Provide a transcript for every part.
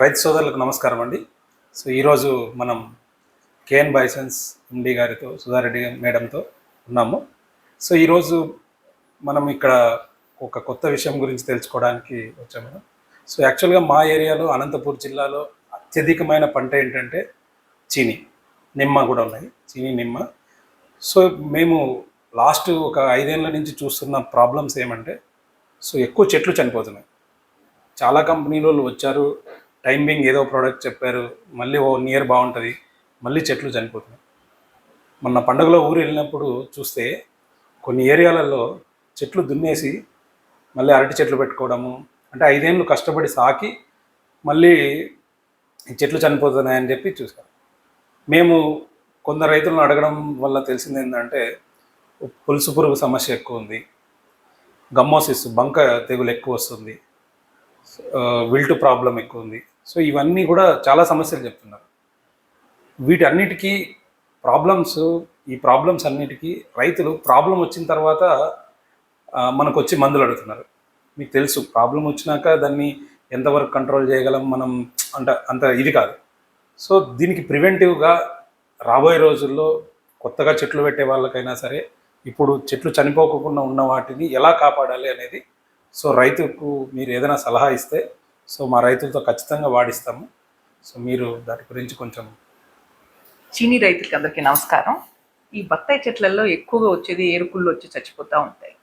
రైతు సోదరులకు నమస్కారం అండి. సో ఈరోజు మనం కేఎన్ బైసెన్స్ ఎండి గారితో సుధారెడ్డి మేడంతో ఉన్నాము. సో ఈరోజు మనం ఇక్కడ ఒక కొత్త విషయం గురించి తెలుసుకోవడానికి వచ్చాము మేడం. సో యాక్చువల్గా మా ఏరియాలో అనంతపూర్ జిల్లాలో అత్యధికమైన పంట ఏంటంటే చీని నిమ్మ కూడా ఉన్నాయి. చీని నిమ్మ. సో మేము లాస్ట్ ఒక ఐదేళ్ళ నుంచి చూస్తున్న ప్రాబ్లమ్స్ ఏమంటే సో ఎక్కువ చెట్లు చనిపోతున్నాయి. చాలా కంపెనీలు వాళ్ళు వచ్చారు టైమింగ్ ఏదో ప్రోడక్ట్ చెప్పారు మళ్ళీ ఓ నియర్ బాగుంటుంది మళ్ళీ చెట్లు చనిపోతున్నాయి. మొన్న పండుగలో ఊరు వెళ్ళినప్పుడు చూస్తే కొన్ని ఏరియాలలో చెట్లు దున్నేసి మళ్ళీ అరటి చెట్లు పెట్టుకోవడము అంటే ఐదేళ్ళు కష్టపడి సాకి మళ్ళీ చెట్లు చనిపోతున్నాయని చెప్పి చూసాం మేము కొందరు రైతులను అడగడం వల్ల తెలిసింది ఏంటంటే పులుసు పురుగు సమస్య ఎక్కువ ఉంది గమ్మోసిస్ బంక తెగులు ఎక్కువ వస్తుంది విల్ట్ ప్రాబ్లం ఎక్కువ ఉంది. సో ఇవన్నీ కూడా చాలా సమస్యలు చెప్తున్నారు. వీటన్నిటికీ ప్రాబ్లమ్స్ ఈ ప్రాబ్లమ్స్ అన్నిటికీ రైతులు ప్రాబ్లం వచ్చిన తర్వాత మనకు వచ్చి మందులు అడుగుతున్నారు. మీకు తెలుసు ప్రాబ్లం వచ్చినాక దాన్ని ఎంతవరకు కంట్రోల్ చేయగలం మనం అంట అంత ఇది కాదు. సో దీనికి ప్రివెంటివ్గా రాబోయే రోజుల్లో కొత్తగా చెట్లు పెట్టే వాళ్ళకైనా సరే ఇప్పుడు చెట్లు చనిపోకుండా ఉన్న వాటిని ఎలా కాపాడాలి అనేది సో రైతుకు మీరు ఏదైనా సలహా ఇస్తే సో మా రైతులతో ఖచ్చితంగా వాడిస్తాము. సో మీరు దాని గురించి కొంచెం చీనీ రైతులకి అందరికీ నమస్కారం. ఈ బత్తాయి చెట్లలో ఎక్కువగా వచ్చేది ఏరుకుళ్ళు వచ్చి చచ్చిపోతూ ఉంటాయి.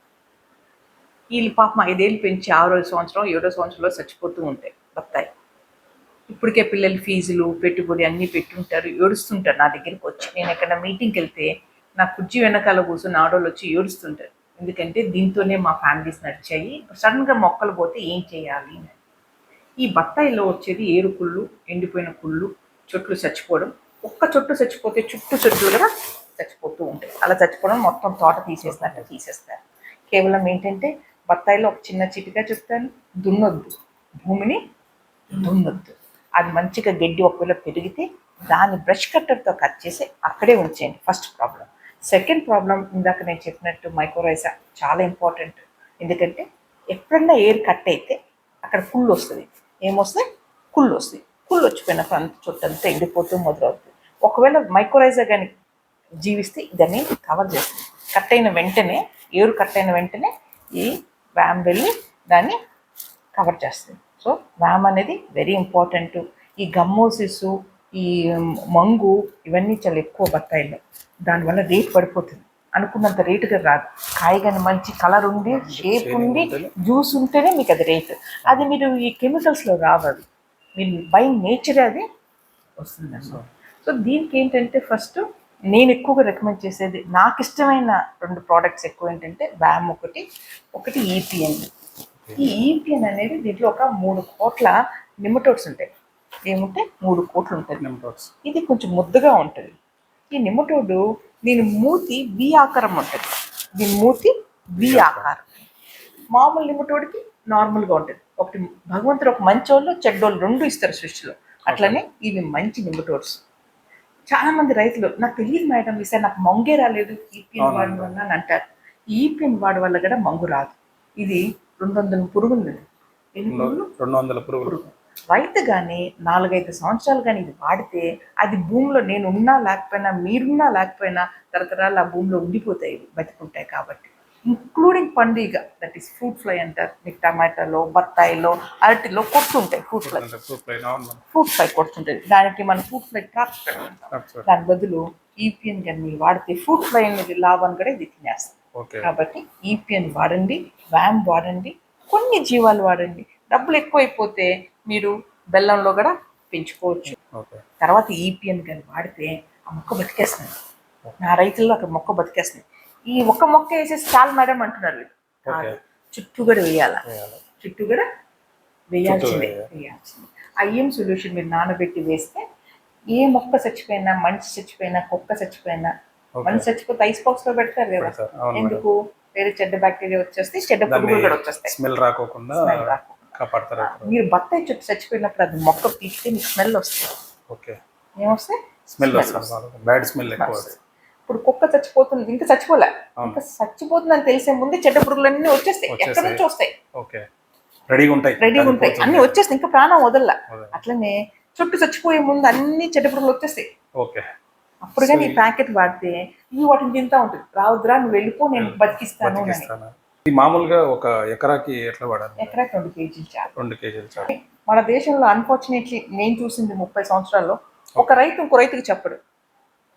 వీళ్ళు పాపం ఐదేళ్ళు పెంచి ఆరో సంవత్సరం ఏడో సంవత్సరంలో చచ్చిపోతూ ఉంటాయి బత్తాయి. ఇప్పటికే పిల్లలు ఫీజులు పెట్టుబడి అన్నీ పెట్టుంటారు ఏడుస్తుంటారు నా దగ్గరికి వచ్చి. నేను ఎక్కడ మీటింగ్కి వెళ్తే నా కుర్చీ వెనకాల కూర్చొని ఆడోళ్ళు వచ్చి ఏడుస్తుంటారు. ఎందుకంటే దీంతోనే మా ఫ్యామిలీస్ నడిచాయి. సడన్గా మొక్కలు పోతే ఏం చేయాలి? అని. ఈ బత్తాయిలో వచ్చేది ఏరు కుళ్ళు ఎండిపోయిన కుళ్ళు చెట్లు చచ్చిపోవడం. ఒక్క చెట్టు చచ్చిపోతే చుట్టూ చెట్లు కూడా చచ్చిపోతూ ఉంటాయి. అలా చచ్చిపోవడం మొత్తం తోట తీసేసినట్టు తీసేస్తారు. కేవలం ఏంటంటే బత్తాయిలో ఒక చిన్న చిటిగా చెప్తాను దున్నొద్దు. భూమిని దున్నొద్దు. అది మంచిగా గడ్డి ఒకవేళ పెరిగితే దాన్ని బ్రష్ కట్టర్తో కట్ చేసి అక్కడే ఉంచేయండి. ఫస్ట్ ప్రాబ్లం సెకండ్ ప్రాబ్లం ఇందాక నేను చెప్పినట్టు మైక్రోరైజా చాలా ఇంపార్టెంట్ ఎందుకంటే ఎప్పుడన్నా ఎయిర్ కట్ అయితే అక్కడ ఫుల్ వస్తుంది. ఏమొస్తాయి? కుళ్ళు వస్తాయి కుళ్ళు వచ్చిపోయినప్పుడు అంత చుట్టంతా ఎండిపోతూ మొదలవుతుంది ఒకవేళ మైక్రోరైజా కానీ జీవిస్తే దాన్ని కవర్ చేస్తుంది కట్ అయిన వెంటనే ఏరు కట్ అయిన వెంటనే ఈ వ్యామ్ వెళ్ళి దాన్ని కవర్ చేస్తుంది సో వ్యామ్ అనేది వెరీ ఇంపార్టెంట్ ఈ గమ్మోసిస్ ఈ మంగు ఇవన్నీ చాలా ఎక్కువ బత్తాయిలో దానివల్ల రేట్ పడిపోతుంది. అనుకున్నంత రేటుగా రాదు కాయ కానీ మంచి కలర్ ఉండి షేప్ ఉండి జ్యూస్ ఉంటేనే మీకు అది రేట్ అది మీరు ఈ కెమికల్స్లో రావదు మీరు బై నేచర్ అది వస్తుంది సో దీనికి ఏంటంటే ఫస్ట్ నేను ఎక్కువగా రికమెండ్ చేసేది నాకు ఇష్టమైన రెండు ప్రోడక్ట్స్ ఎక్కువ ఏంటంటే వ్యామ్ ఒకటి ఒకటి ఈపిఎన్ ఈ ఈపిఎన్ అనేది దీంట్లో ఒక మూడు కోట్ల నిమటోడ్స్ ఉంటాయి. ఏముంటే మూడు కోట్లు ఉంటాయి. నెంబర్స్ ఇది కొంచెం ముద్దగా ఉంటుంది. ఈ నిమ్మటోడు దీని మూతి వి ఆకారం ఉంటుంది. దీని మూతి వి ఆకారం. మామూలు నిమ్మటోడికి నార్మల్గా ఉంటుంది. ఒకటి భగవంతుడు ఒక మంచోళ్ళు చెడ్డోళ్ళు రెండు ఇస్తారు సృష్టిలో. అట్లనే ఇవి మంచి నిమ్మటోడ్స్ చాలా మంది రైతులు నాకు తెలియదు మేడం ఈసారి నాకు మంగే రాలేదు ఈపిఎన్ వాడి వల్ల అని అంటారు. ఈపిఎన్ వాడి వల్ల కూడా మంగు రాదు. ఇది రెండు వందల పురుగులు. రెండు వందల పురుగులు. రైతు కానీ నాలుగైదు సంవత్సరాలు కానీ ఇది వాడితే అది భూమిలో నేను ఉన్నా లేకపోయినా మీరున్నా లేకపోయినా తరతరాలు ఆ భూమిలో ఉండిపోతాయి బతికుంటాయి కాబట్టి. ఇంక్లూడింగ్ పండుగ దట్ ఈస్ ఫ్రూట్ ఫ్లై అంటారు. మీకు టమాటాలో బత్తాయిలో అరటిలో కొడుతుంటాయి ఫ్రూట్ ఫ్లై ఫ్రూట్ ఫ్లై కొడుతుంటుంది దానికి మన ఫ్రూట్ ఫ్లై ట్రాప్ దాని బదులు ఈపిఎన్ కానీ మీరు వాడితే ఫ్రూట్ ఫ్లై అనేది లాభాన్ని కూడా ఇది తినేస్తుంది ఓకే. కాబట్టి ఈపిఎన్ వాడండి వ్యామ్ వాడండి కొన్ని జీవాలు వాడండి. డబ్బులు ఎక్కువైపోతే మీరు బెల్లంలో కూడా పెంచుకోవచ్చు. తర్వాత ఈపిఎన్ కానీ వాడితే ఆ మొక్క బతికేస్తుంది. నా రైతుల్లో అక్కడ మొక్క బతికేస్తుంది. ఈ ఒక్క మొక్క వేసేసి చాలు మేడం అంటున్నారు. చుట్టూ కూడా వేయాల. చుట్టూ కూడా వేయాల్సిందే వేయాలి. వేయాల్సిందే. ఆ ఏం సొల్యూషన్ మీరు నానబెట్టి వేస్తే ఏ మొక్క చచ్చిపోయినా మనిషి చచ్చిపోయినా కుక్క చచ్చిపోయినా మనిషి చచ్చిపోతే ఐస్ బాక్స్లో పెడతారు. కదా. ఎందుకు? వేరే చెడ్డ బ్యాక్టీరియా వచ్చేస్తే చెడ్డ పురుగులు కూడా వచ్చేస్తాయి. స్మెల్ రాకోకుండా మీరు బత్తాయి చెట్టు చచ్చిపోయినప్పుడు అది మొక్క పీకితే మీకు స్మెల్ వస్తుంది. ఓకే. ఏమొస్తాయి స్మెల్ వస్తుంది. బ్యాడ్ స్మెల్ ఎక్కువ ఇప్పుడు కుక్క చచ్చిపోతుంది ఇంకా చచ్చిపోలే. ఇంకా చచ్చిపోతుందని తెలిసే ముందే చెడ్డ పురుగులన్నీ వచ్చేస్తాయి. ఎక్కడి. నుంచి వస్తాయి? ఓకే. రెడీగా ఉంటాయి. రెడీగా ఉంటాయి. అన్ని వచ్చేస్తాయి. ఇంకా ప్రాణం వదలలా. అట్లనే చుట్టూ చచ్చిపోయే ముందు అన్ని చెడ్డ పురుగులు వచ్చేస్తాయి. ఓకే. అప్పుడు కానీ ఈ ప్యాకెట్ వాడితే ఇవి వాటిని తింటా ఉంటుంది. రావద్దురా నువ్వు వెళ్ళిపో నేను బతికిస్తాను. ఇది మామూలుగా ఒక ఎకరాకి ఎట్లా వాడాలి ఎకరాకి రెండు కేజీలు చాలు. రెండు కేజీలు చాలు. మన దేశంలో అన్ఫార్చునేట్లీ నేను చూసింది ముప్పై సంవత్సరాల్లో ఒక రైతు ఇంకో రైతుకి చెప్పడు.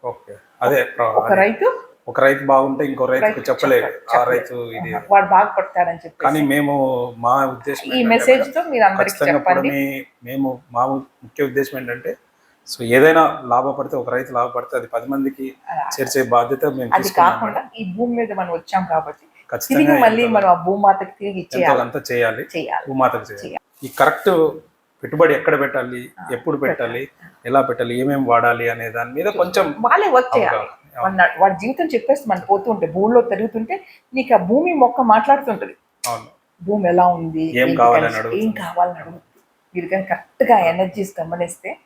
ఓకే. అదే ఒక రైతు ఒక రైతు బాగుంటే ఇంకో రైతుకు చెప్పలేదు ఆ రైతు ఇది. వాడు బాగుపడతాడని చెప్పి కానీ మేము మా ఉద్దేశం ఈ మెసేజ్తో మీరు అందరికి చెప్పండి. మేము మా ముఖ్య ఉద్దేశం ఏంటంటే సో ఏదైనా లాభపడితే ఒక రైతు లాభపడితే అది పది మందికి చేర్చే బాధ్యత మేము అది కాకుండా ఈ భూమి మీద మనం వచ్చాం కాబట్టి తిరిగి మళ్ళీ మనం ఆ భూమాతకి తిరిగి ఎంతో ఇచ్చేయాలి. అంతా చేయాలి. చేయాలి. భూమాతకు చేయాలి. ఈ కరెక్ట్ పెట్టుబడి ఎక్కడ పెట్టాలి? ఎప్పుడు పెట్టాలి. ఎలా పెట్టాలి? ఏమేమి వాడాలి అనే దాని మీద కొంచెం వాళ్ళే వర్క్ చేయాలి. వాడి జీవితం చెప్పేసి మనం పోతూ ఉంటే భూమిలో తిరుగుతుంటే నీకు ఆ భూమి మొక్క మాట్లాడుతుంటది. భూమి ఎలా ఉంది? ఏం కావాలని అడుగుతుంది. ఏం కావాలని అడుగుతుంది. మీరు కానీ కరెక్ట్గా ఎనర్జీస్ గమనిస్తే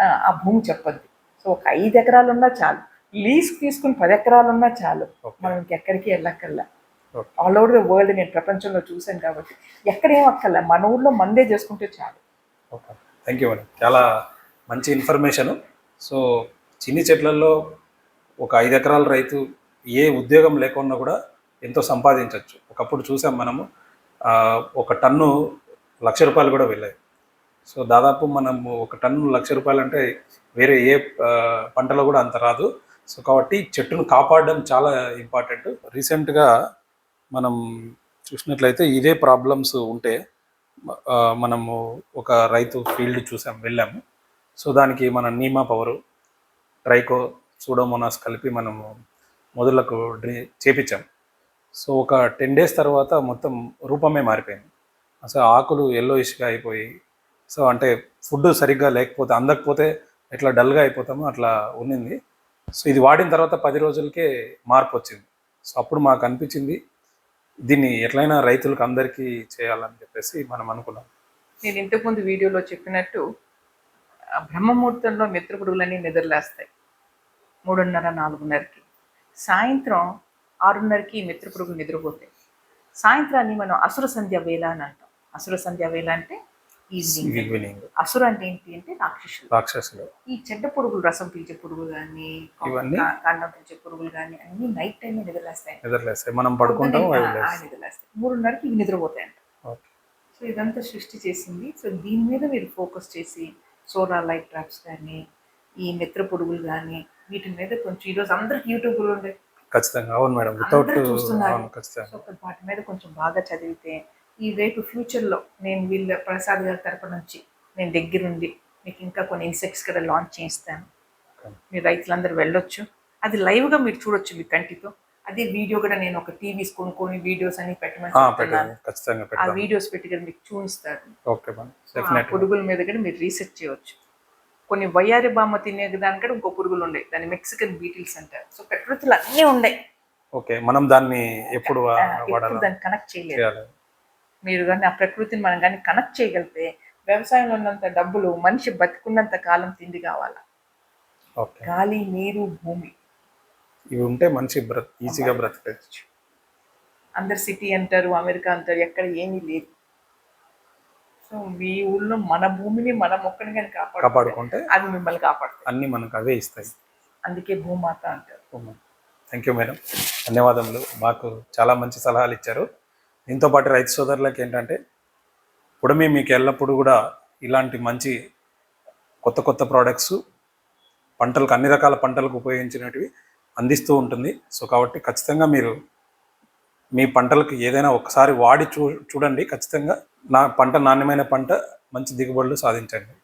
ఆ, భూమి చెప్పొద్ది. సో ఒక ఐదు ఎకరాలు ఉన్నా చాలు. లీజ్ తీసుకుని పది ఎకరాలు ఉన్నా చాలు మనం ఇంకెక్కడికి వెళ్ళక్కర్లా. ఆల్ ఓవర్ ద వరల్డ్ నేను ప్రపంచంలో చూశాను కాబట్టి ఎక్కడ ఏం అక్కర్లా మన ఊర్లో మందే చేసుకుంటే చాలు. ఓకే థ్యాంక్ యూ మేడం చాలా మంచి ఇన్ఫర్మేషన్ సో చిన్ని చెట్లలో ఒక ఐదు ఎకరాల రైతు ఏ ఉద్యోగం లేకుండా కూడా ఎంతో సంపాదించవచ్చు ఒకప్పుడు చూసాం మనము ఒక టన్ను లక్ష రూపాయలు కూడా వెళ్ళాయి. సో దాదాపు మనము ఒక టన్ను లక్ష రూపాయలు అంటే వేరే ఏ పంటలో కూడా అంత రాదు. సో కాబట్టి చెట్టును కాపాడడం చాలా ఇంపార్టెంట్ రీసెంట్గా మనం చూసినట్లయితే ఇదే ప్రాబ్లమ్స్ ఉంటే మనము ఒక రైతు ఫీల్డ్ చూసాం వెళ్ళాము సో దానికి మన నీమా పవరు ట్రైకో సూడోమోనాస్ కలిపి మనము మొదలకు డ్రి చేపించాం. సో ఒక టెన్ డేస్ తర్వాత మొత్తం రూపమే మారిపోయింది. అసలు ఆకులు ఎల్లోయిష్గా అయిపోయి సో అంటే ఫుడ్ సరిగ్గా లేకపోతే అందకపోతే ఎట్లా డల్గా అయిపోతామో అట్లా ఉన్నింది. సో ఇది వాడిన తర్వాత పది రోజులకే మార్పు వచ్చింది. సో అప్పుడు మాకు అనిపించింది దీన్ని ఎట్లయినా రైతులకు అందరికీ చేయాలని చెప్పేసి మనం అనుకున్నాం. నేను ఇంతకుముందు వీడియోలో చెప్పినట్టు ఆ బ్రహ్మముహూర్తంలో మిత్రపురుగులన్నీ నిద్రలేస్తాయి. మూడున్నర నాలుగున్నరకి. సాయంత్రం ఆరున్నరకి మిత్రపురుగులు నిద్రపోతాయి. సాయంత్రాన్ని మనం అసుర సంధ్య వేళ అని అంటాం. అసుర సంధ్య వేళ అంటే ఈవినింగ్ అసుర అంటే ఏంటి అంటే రాక్షసులు. రాక్షసులు. ఈ చెడ్డ పురుగులు రసం పీల్చే పురుగులు కానీ ఇవన్నీ? కాండం పీల్చే పురుగులు కానీ అన్ని నైట్ టైం నిద్రలేస్తాయి. నిద్రలేస్తాయి. మనం పడుకుంటాం. నిద్రలేస్తాయి. మూడున్నరకి ఇవి నిద్రపోతాయంట. ఓకే. సో ఇదంతా సృష్టి చేసింది. సో దీని మీద మీరు ఫోకస్ చేసి సోలార్ లైట్ ట్రాప్స్ కానీ ఈ మిత్ర పురుగులు కానీ వీటి మీద కొంచెం ఈరోజు అందరికి యూట్యూబ్లో ఉండే ఖచ్చితంగా. అవును మేడం. వితౌట్ చూస్తున్నారు. వాటి మీద కొంచెం బాగా చదివితే ఈ రేపు ఫ్యూచర్లో నేను వీళ్ళ ప్రసాద్ గారి తరపు నుంచి నేను దగ్గరుండి మీకు ఇంకా కొన్ని ఇన్సెక్ట్స్ కూడా లాంచ్ చేయిస్తాను. మీరు రైతులందరూ వెళ్ళొచ్చు. అది లైవ్గా మీరు చూడొచ్చు మీ కంటితో. అదే వీడియో కూడా నేను ఒక టీవీస్ కొనుక్కొని వీడియోస్ అని పెట్టమని ఆ, వీడియోస్ పెట్టి కూడా మీకు డెఫినెట్ పురుగుల మీద కూడా మీరు రీసెర్చ్ చేయవచ్చు కొన్ని వయ్యారి బామ్మ తినే దానికంటే ఇంకో పురుగులు ఉన్నాయి దాన్ని మెక్సికన్ బీటిల్స్ అంటారు. సో ప్రకృతిలో అన్నీ ఉన్నాయి ఓకే మనం దాన్ని ఎప్పుడు దాన్ని కనెక్ట్ చేయలేదు. చేయాలి. మీరు కానీ ఆ ప్రకృతిని మనం కానీ కనెక్ట్ చేయగలిగితే వ్యవసాయంలో ఉన్నంత డబ్బులు మనిషి బతుకున్నంత కాలం తిండి కావాలా? గాలి నీరు భూమి. ఇవి ఉంటే మంచి బ్రత్ ఈజీగా బ్రతకచ్చు. అందరు సిటీ అంటారు అమెరికా అంటారు ఎక్కడ ఏమీ లేదు. సో మీ ఊళ్ళో మన భూమిని మన మొక్కని కానీ కాపాడు కాపాడుకుంటే అవి మిమ్మల్ని కాపాడుతాయి. అన్నీ మనకు అవే ఇస్తాయి. అందుకే భూమాత అంటారు. Thank you madam. ధన్యవాదములు. మాకు చాలా మంచి సలహాలు ఇచ్చారు. దీంతో పాటు రైతు సోదరులకు ఏంటంటే పుడమి మీకు ఎల్లప్పుడూ కూడా ఇలాంటి మంచి కొత్త కొత్త ప్రోడక్ట్స్ పంటలకు అన్ని రకాల పంటలకు ఉపయోగించినటివి అందిస్తూ ఉంటుంది. సో కాబట్టి ఖచ్చితంగా మీరు మీ పంటలకు ఏదైనా ఒకసారి వాడి చూ చూడండి. ఖచ్చితంగా నా పంట నాణ్యమైన పంట మంచి దిగుబడులు సాధించండి.